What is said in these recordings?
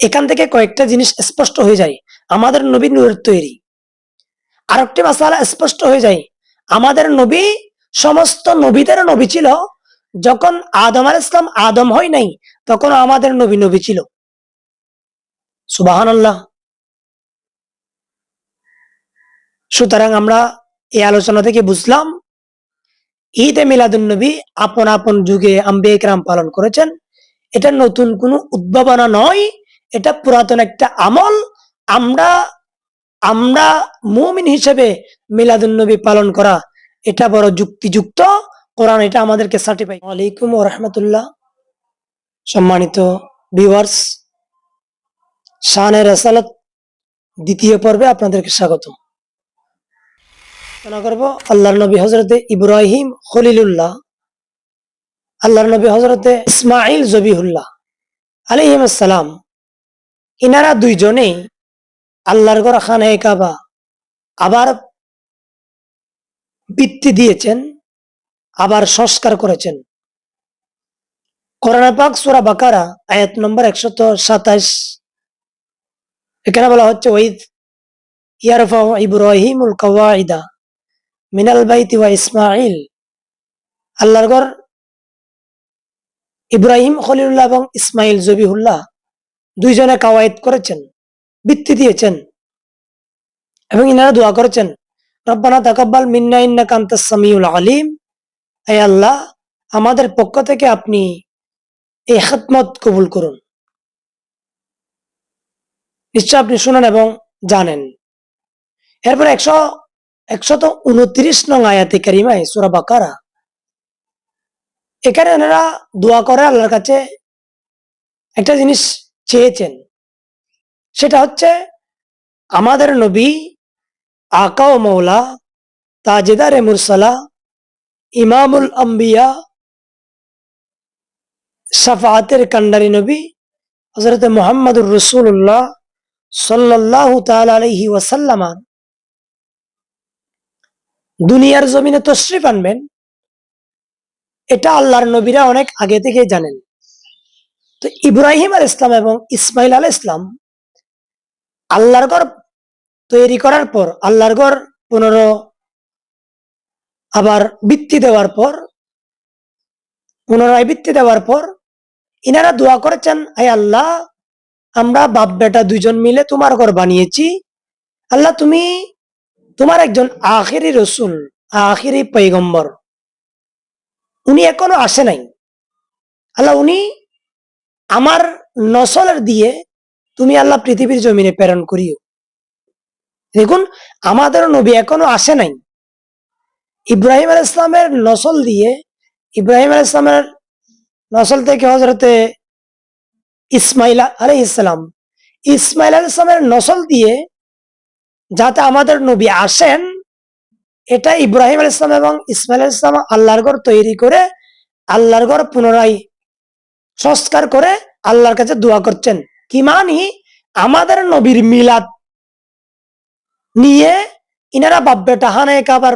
এখান থেকে কয়েকটা জিনিস স্পষ্ট হয়ে যায়। আমাদের নবী নূরের তৈরি। আরেকটি মাসালা স্পষ্ট হয়ে যায়। আমাদের নবী সমস্ত নবীদের নবী ছিল। যখন আদম আল ইসলাম আদম হয় নাই তখন আমাদের নবী নবী ছিল। সুবাহান আল্লাহ সুতরাং আমরা এই আলোচনা থেকে বুঝলাম, ঈদ ঈদে মিলাদুন্নবী আপন আপন যুগে আম্বে একরাম পালন করেছেন। এটা নতুন কোনো উদ্ভাবনা নয়। এটা পুরাতন একটা আমল। আমরা আমরা মুমিন হিসেবে মিলাদুন্নবী পালন করা এটা বড় যুক্তিযুক্ত। কোরআন এটা আমাদেরকে সার্টিফাই আলাইকুম ও রহমতুল্লাহ সম্মানিত ভিউয়ার্স শানের রেসালত দ্বিতীয় পর্বে আপনাদেরকে স্বাগত আলোচনা করব আল্লাহর নবী হজরতে ইব্রাহিম খলিলুল্লাহ, আল্লাহর নবী হজরতে ইসমাইল জবিহুল্লাহ আলাইহিম আসসালাম। ইনারা দুইজনেই আল্লাহর ঘর খানে কাবা আবার বৃত্তি দিয়েছেন, আবার সংস্কার করেছেন। কোরআন পাক সুরা বাকারা, আয়াত নম্বর একশত সাতাইশ। এখানে বলা হচ্ছে ওইদ ইয়ারফা ইব্রাহিমুল কাওয়াইদা মিনাল বাইতি ওয়া ইসমাইল আল্লাহর ঘর ইব্রাহিম খলিলুল্লাহ এবং ইসমাইল জবিহুল্লাহ দুইজনে কাওয়াইদ করেছেন বৃত্তি দিয়েছেন এবং ইনারা দোয়া করেছেন, রব্বানা তাকাব্বাল মিন্না ইন্নাকা আনতাস সামিউল আলিম। হে আল্লাহ, আমাদের পক্ষ থেকে আপনি এই খেদমত কবুল করুন। নিশ্চয় আপনি শুনেন এবং জানেন। এরপর একশো, একশত উনত্রিশ নং আয়াতে কারিমায় সুরা বাকারা। এখানে এনারা দোয়া করে আল্লাহর কাছে একটা জিনিস চেয়েছেন। সেটা হচ্ছে আমাদের নবী আকা ও মৌলা, তাজেদার এ মুরসালা, ইমামুল আম্বিয়া সাফাতের কান্ডারি নবী হজরত মোহাম্মদুর রসুল্লাহ সাল্লাহ তাল আলহি ওয়াসাল্লামান দুনিয়ার জমিনে তশরিফ আনবেন, এটা আল্লাহর নবীরা অনেক আগে থেকে জানেন। তো ইব্রাহিম আল ইসলাম এবং ইসমাইল আল ইসলাম আল্লাহর ঘর তৈরি করার পর, আল্লাহর ঘর পুনর আবার বৃত্তি দেওয়ার পর, পুনরায় বৃত্তি দেওয়ার পর ইনারা দোয়া করেছেন আয় আল্লাহ, আমরা বাপ বেটা দুইজন মিলে তোমার ঘর বানিয়েছি। আল্লাহ, তুমি তোমার একজন আখেরি রসুল, আখেরি পৈগম্বর উনি এখনও আসে নাই। আল্লাহ, উনি আমার নসলের দিয়ে তুমি আল্লাহ পৃথিবীর জমিনে প্রেরণ করিও। দেখুন, আমাদের নবী এখনও আসে নাই। ইব্রাহিম আল ইসলামের নসল দিয়ে, ইব্রাহিম আল ইসলামের নসল থেকে হজরতে ইসমাইল আলাই ইসলাম ইসমাইল আল ইসলামের নসল দিয়ে যাতে আমাদের নবী আসেন, এটা ইব্রাহিম আল ইসলাম এবং ইসমাইল আল ইসলাম আল্লাহর ঘর তৈরি করে আল্লাহর ঘর পুনরায় সংস্কার করে আল্লাহর কাছে দোয়া করছেন। কি মানি? আমাদের নবীর মিলাদ নিয়ে ইনারা বাব্বে টাহানে কাবার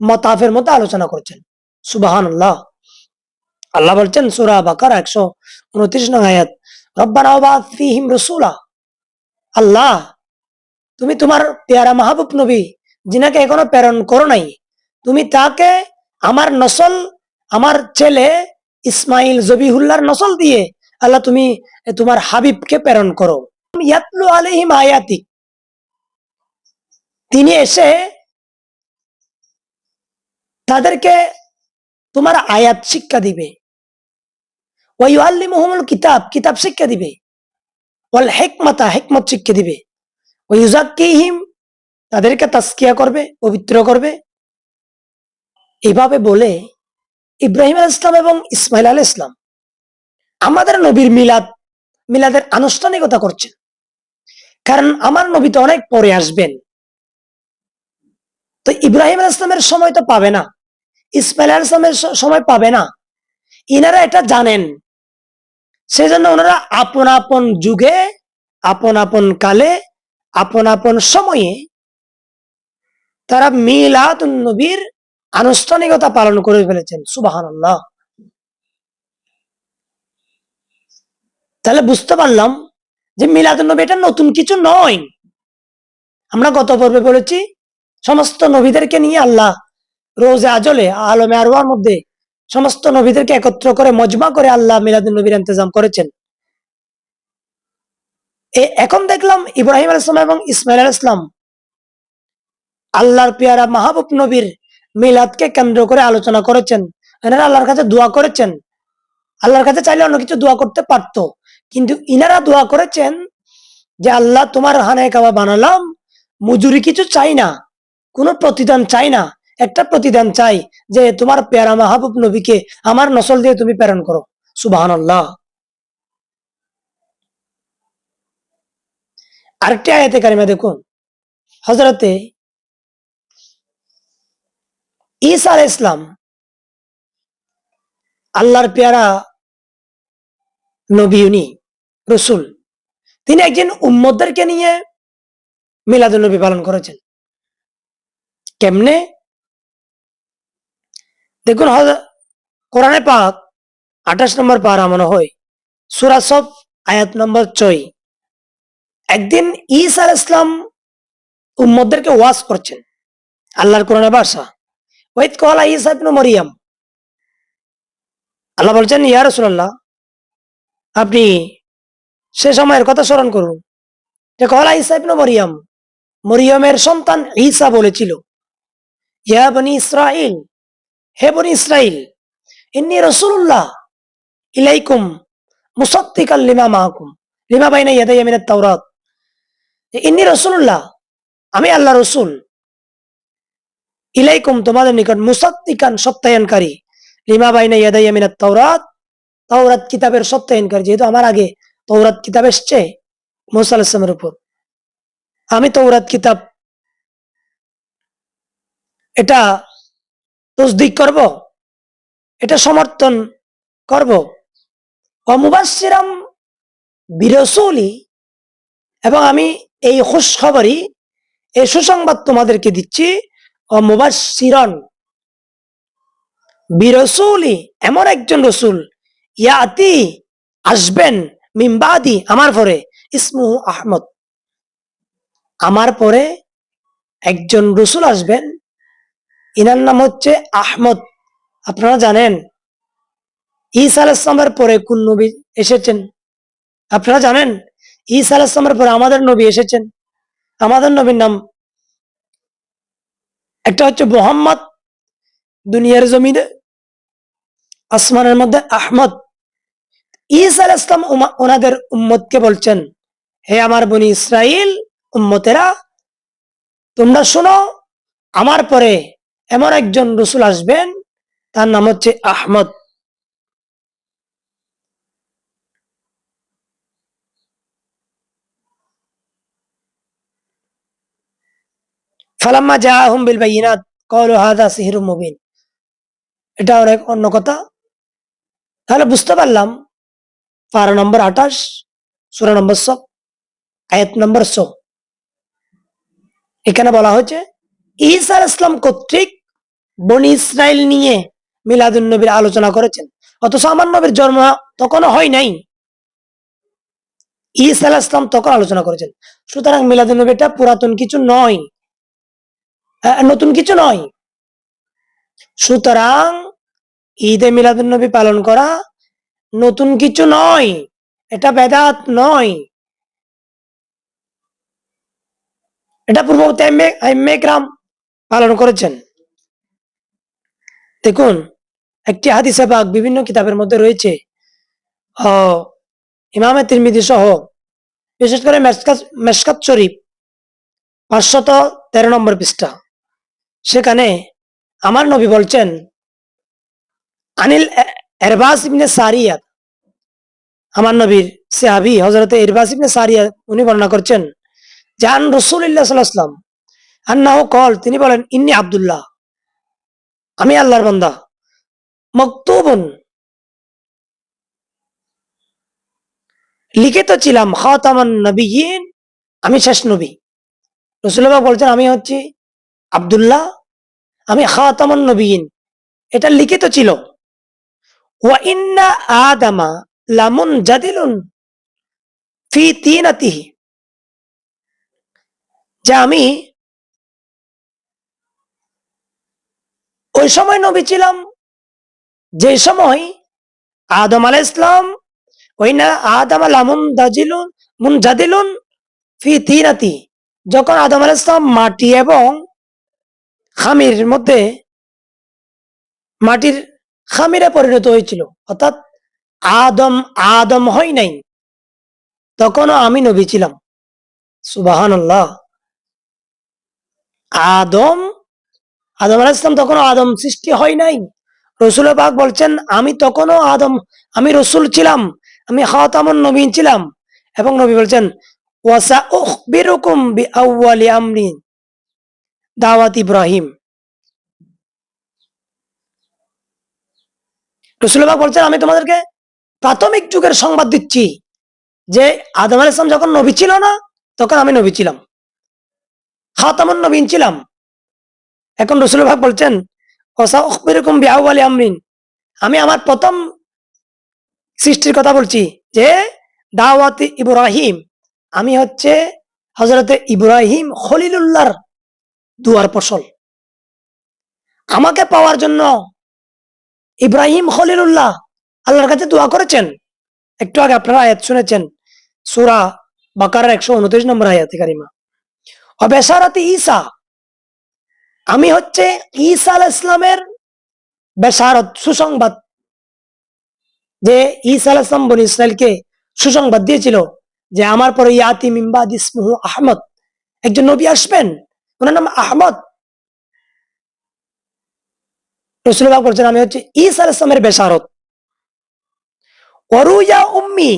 মতাফের মতো আলোচনা করছেন। সুবাহান আল্লাহ আল্লাহ বলছেন, সুরা বাকার একশো উনত্রিশ নং আয়াত, রব্বানা ওয়াবাদ রসুলা। আল্লাহ, তুমি তোমার পেয়ারা মাহবুব নবী, যিনাকে এখনও প্রেরণ করো নাই, তুমি তাকে আমার নসল, আমার ছেলে ইসমাইল জবিহুল্লাহর নসল দিয়ে আল্লাহ তুমি তোমার হাবিবকে প্রেরণ করো। ইয়াতলু আলাইহিম আয়াতিক তিনি এসে তাদেরকে তোমার আয়াত শিক্ষা দিবে। ওয়াইউআল্লিমুহুমুল কিতাব কিতাব শিক্ষা দিবে। ওয়াল হেকমাতা, হেকমত শিক্ষা দিবে। ওয়ুজাক্কিহিম তাদেরকে তাস্কিয়া করবে, পবিত্র করবে। এভাবে বলে ইব্রাহিম আল ইসলাম এবং ইসমাইল আল ইসলাম আমাদের নবীর মিলাদ, মিলাদের আনুষ্ঠানিকতা করছেন। কারণ আমার নবী তো অনেক পরে আসবেন। তো ইব্রাহিম আল ইসলামের সময় তো পাবে না। ইসমাইল আল ইসলামের সময় পাবে না। ইনারা এটা জানেন। সেজন্য ওনারা আপন আপন যুগে, আপন আপন কালে, আপন আপন সময়ে তারা মিলাদ নবীর আনুষ্ঠানিকতা পালন করে ফেলেছেন সুবাহান তাহলে বুঝতে পারলাম যে মিলাদুন্নবী এটা নতুন কিছু নয়। আমরা গত পর্বে বলেছি, সমস্ত নবীদেরকে নিয়ে আল্লাহ রোজে, আজলে, আলমে আরওয়ার মধ্যে সমস্ত নবীদেরকে একত্র করে, মজমা করে আল্লাহ মিলাদুল নবীর ইন্তজাম করেছেন। এখন দেখলাম ইব্রাহিম আল ইসলাম এবং ইসমাইল আল ইসলাম আল্লাহর পেয়ারা, মাহবুব নবীর মিলাদকে কেন্দ্র করে আলোচনা করেছেন। এনারা আল্লাহর কাছে দোয়া করেছেন। আল্লাহর কাছে চাইলে অন্য কিছু দোয়া করতে পারতো। কিন্তু ইনারা দোয়া করেছেন যে, আল্লাহ, তোমার হানায় কাবা বানালাম। মজুরি কিছু চাই না। কোনো প্রতিদান চাই না। একটা প্রতিদান চাই যে, তোমার পেয়ারা মাহবুব নবীকে আমার নসল দিয়ে তুমি প্রেরণ করো। সুবাহান আল্লাহ আরেকটি আয়াতে কারিমা দেখুন। হজরতে ঈসা আলাইহিস ইসলাম আল্লাহর পেয়ারা নবী রসুল। তিনি একজন উম্মদদেরকে নিয়ে মিলাদুল নবী পালন করেছেন। কেমনে? দেখুন কোরআনে পাক আঠাশ নম্বর পারা মনে হয়, সুরা সব আয়াত নম্বর ছয়। একদিন ঈসা আলাইহিস ইসলাম উম্মদদেরকে ওয়াজ করছেন, আল্লাহর কোরআনে ভাষা ওয়াইদ কলা ঈসা ইবনু মরিয়াম আল্লাহ বলছেন, ইয়া রাসূলুল্লাহ, আপনি সে সময়ের কথা স্মরণ করুন। যে কলা ঈসা ইবনু মরিয়াম, মরিয়মের সন্তান ঈসা বলেছিল, ইয়া বনি ইসরাইল হে বনি ইসরাইল ইন্নি রাসূলুল্লাহ ইলাইকুম মুসাদ্দিকাল লিমা মাআকুম, লিমা বাইনা ইয়াদাইয়া মিনাত তাওরাত। ইন্নি আমি আল্লাহ রসুল ইলাইকুম তোমাদের নিকট মুসাদ্দিকান সত্যায়নকারী। লিমা বাইনা ইয়াদাইয়া মিনাত তাওরাত। তাওরাত কিতাবের সত্যায়নকারী, যেহেতু আমার আগে তৌরাত কিতাব এসছে মুসা আলাইহিস সালামের উপর। আমি তৌরাত কিতাব এটা তসদিক করব, এটা সমর্থন করব। অমুবাসিরাম বিরসুলি, এবং আমি এই খুশ খবরই এই সুসংবাদ তোমাদেরকে দিচ্ছি। অমুবাসিরন বিরসুলি এমন একজন রসুল ইয়াতি আসবেন মিমবাদি আমার পরে ইসমু আহমদ। আমার পরে একজন রসুল আসবেন, ইনার নাম হচ্ছে আহমদ। আপনারা জানেন, ঈসা আলাইসলামের পরে কোন নবী এসেছেন? আপনারা জানেন, ঈসা আলাইসলামের পরে আমাদের নবী এসেছেন। আমাদের নবীর নাম একটা হচ্ছে মোহাম্মদ দুনিয়ার জমিনে, আসমানের মধ্যে আহমদ। ঈসা আল ইসলাম ওনাদের উম্মতকে বলছেন, হে আমার বনি ইসরাইল উম্মতেরা, তোমরা শোনো, আমার পরে এমন একজন রসুল আসবেন, তার নাম হচ্ছে আহমদ। ফালাম্মা জাআহুম বিল বাইয়িনাত ক্বালু হাযা সিহরুম মুবিন। এটা অনেক অন্য কথা। তাহলে বুঝতে পারলাম, পারা নম্বর আঠাশ, সুরা নম্বর সব আয়াত নম্বর ছ। এখানে বলা হয়েছে আলাইহিস ইসলাম কর্তৃক বনি ইসরায়েল নিয়ে মিলাদুন নবীর আলোচনা করেছেন। অথচ আমার নবীর জন্ম তখনও হয় নাই। আলাইহিস ইসলাম তখন আলোচনা করেছেন। সুতরাং নবীটা পুরাতন কিছু নয়। নতুন কিছু নয়। সুতরাং ঈদে মিলাদুন নবী পালন করা নতুন কিছু নয়, এটা বেদাত নয়। এটা পূর্ববর্তী আইমেকরাম পালন করেছেন। দেখুন, একটি হাদিসে পাক বিভিন্ন কিতাবের মধ্যে রয়েছে। ইমামে তিরমিদি সহ, বিশেষ করে মেসকাত শরীফ, পাঁচশত তেরো নম্বর পৃষ্ঠা। সেখানে আমার নবী বলছেন, আনিল এরবাস ইবনে সারিয়াত। আমার নবীর সাহাবি হজরত ইরবাস ইবনে সারিয়া উনি বর্ণনা করছেন জান রসুল্লাহ সাল্লাম আন্নাহ কল তিনি বলেন, ইন্নি আব্দুল্লাহ, আমি আল্লাহর বান্দা, মকতুবন লিখিত ছিলাম খাতামান নবীন আমি শেষ নবী। রসুল্লাহ বলছেন, আমি হচ্ছি আব্দুল্লাহ, আমি খাতামান নবীন। এটা লিখিত ছিল। আদামা লামুন জাদিলুন ফি তিনাতিহি। যে আমি ওই সময় নবী ছিলাম, যে সময় আদম আলাহ ইসলাম ওই না আদম আলা মুন দাজিলুন মুন জাদিলুন ফি তিনাতি যখন আদম আলাহ ইসলাম মাটি এবং খামির মধ্যে মাটির খামিরে পরিণত হয়েছিল। অর্থাৎ আদম আদম হয় নাই। তখনও আমি নবী ছিলাম। সুবাহান আদম আদম আলাহ ইসলাম তখনও আদম সৃষ্টি হয় নাই। রসুল পাক বলছেন, আমি তখনও আদম, আমি রসুল ছিলাম, আমি খাতামুন নবীন ছিলাম। এবং নবী বলছেন ওয়াসা উখবিরুকুম বিআউয়ালি আমরি। দাওয়াত ইব্রাহিম। রসুল্লাহ বলছেন, আমি তোমাদেরকে প্রাথমিক যুগের সংবাদ দিচ্ছি যে আদম আলাহ ইসলাম যখন নবী ছিল না, তখন আমি নবী ছিলাম। খাতামুন নবীন ছিলাম। এখন রসুল্লাহ বলছেন আমি আমার প্রথম সৃষ্টির কথা বলছি যে দাওয়াতি ইব্রাহিম। আমি হচ্ছে হজরতে ইব্রাহিম খলিলুল্লাহর দুয়ার ফসল। আমাকে পাওয়ার জন্য ইব্রাহিম খলিলুল্লাহ আল্লাহর কাছে দোয়া করেছেন। একটু আগে আপনারা আয়াত শুনেছেন, সুরা বাকার একশো উনত্রিশ নম্বর আয়াত কারিমা। অবেসারাতি ঈসা। আমি হচ্ছে ঈসা আল ইসলামের বেসারত সুসংবাদ। যে ঈসা আল ইসলাম বনি ইসরায়েলকে সুসংবাদ দিয়েছিল যে আমার পরে ইয়াতি মিম্বাদ ইসমুহু আহমদ, একজন নবী আসবেন। ওনার নাম আহমদ। রসুল্লাহ বলছেন আমি হচ্ছে আল ইসলামের বেসারত অরুয়া উম্মি,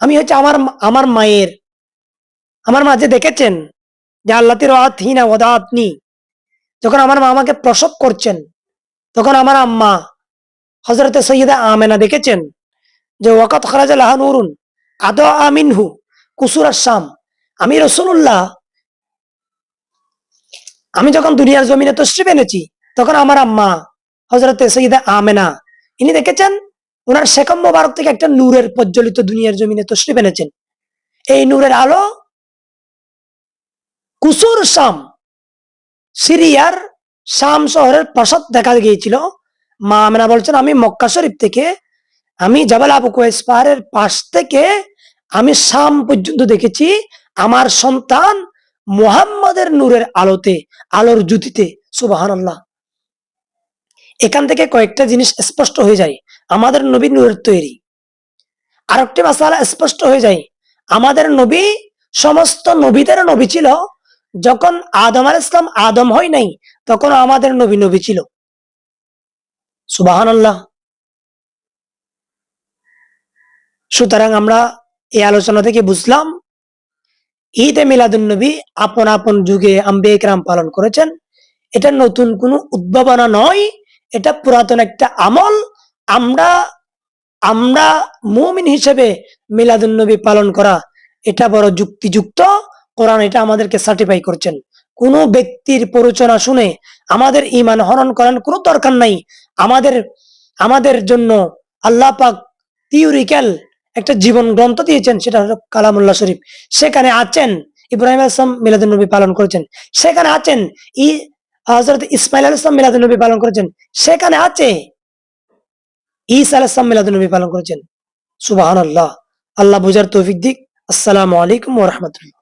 আমি হচ্ছে আমার আমার মায়ের। আমার মাঝে দেখেছেন যে আল্লাহ রাত হিনা ওদাতনি যখন আমার মা আমাকে প্রসব করছেন, তখন আমার আম্মা হজরতে সৈয়দা আমেনা দেখেছেন যে ওয়াকাত খরাজ লাহানুরুন আদ আমিনহু কুসুর শাম আমি রসুল্লাহ আমি যখন দুনিয়ার জমিনে তশ্রিফ এনেছি, তখন আমার আম্মা হজরতে সৈয়দা আমেনা, ইনি দেখেছেন, ওনার শেখম মোবারক থেকে একটা নূরের প্রজ্বলিত দুনিয়ার জমিনে তশ্রিফ এনেছেন। এই নূরের আলো কুসুর শাম, সিরিয়ার শাম শহরের প্রাসাদ দেখা গিয়েছিল। মা আমেনা বলছেন, আমি মক্কা শরীফ থেকে, আমি জাবাল আবু কোয়েস পাহাড়ের পাশ থেকে, আমি শাম পর্যন্ত দেখেছি। আমার সন্তান মোহাম্মদের নূরের আলোতে, আলোর জ্যোতিতে সুবাহান আল্লাহ এখান থেকে কয়েকটা জিনিস স্পষ্ট হয়ে যায়, আমাদের নবী নূরের তৈরি। আরেকটি মাসালা স্পষ্ট হয়ে যায়, আমাদের নবী সমস্ত নবীদের নবী ছিল, যখন আদম আল ইসলাম আদম হয় নাই তখন আমাদের নবী নবী ছিল। সুবাহান আল্লাহ সুতরাং আমরা এই আলোচনা থেকে বুঝলাম ঈদে মিলাদুন নবী আপন আপন যুগে আম্বে একরাম পালন করেছেন। এটা নতুন কোনো উদ্ভাবনা নয়, এটা পুরাতন একটা আমল। আমরা আমরা মুমিন হিসেবে মিলাদুন নবী পালন করা এটা বড় যুক্তিযুক্ত। কোরআন এটা আমাদেরকে সার্টিফাই করছেন। কোন ব্যক্তির প্ররোচনা শুনে আমাদের ইমান হরণ করার কোনো দরকার নাই। আমাদের আমাদের জন্য আল্লাহ পাক থিওরিক্যাল একটা জীবন গ্রন্থ দিয়েছেন, সেটা হলো কালামুল্লাহ শরীফ। সেখানে আছেন ইব্রাহিম আসলাম মিলাদুল নবী পালন করেছেন। সেখানে আছেন ই হজরত ইসমাইল আল ইসলাম মিলাদুল নবী পালন করেছেন। সেখানে আছে ঈসা আল ইসলাম মিলাদুল নবী পালন করেছেন। সুবাহ আল্লাহ আল্লাহ বুঝার তৌফিক দিক। আসসালামু আলাইকুম ওরহমতুল্লাহ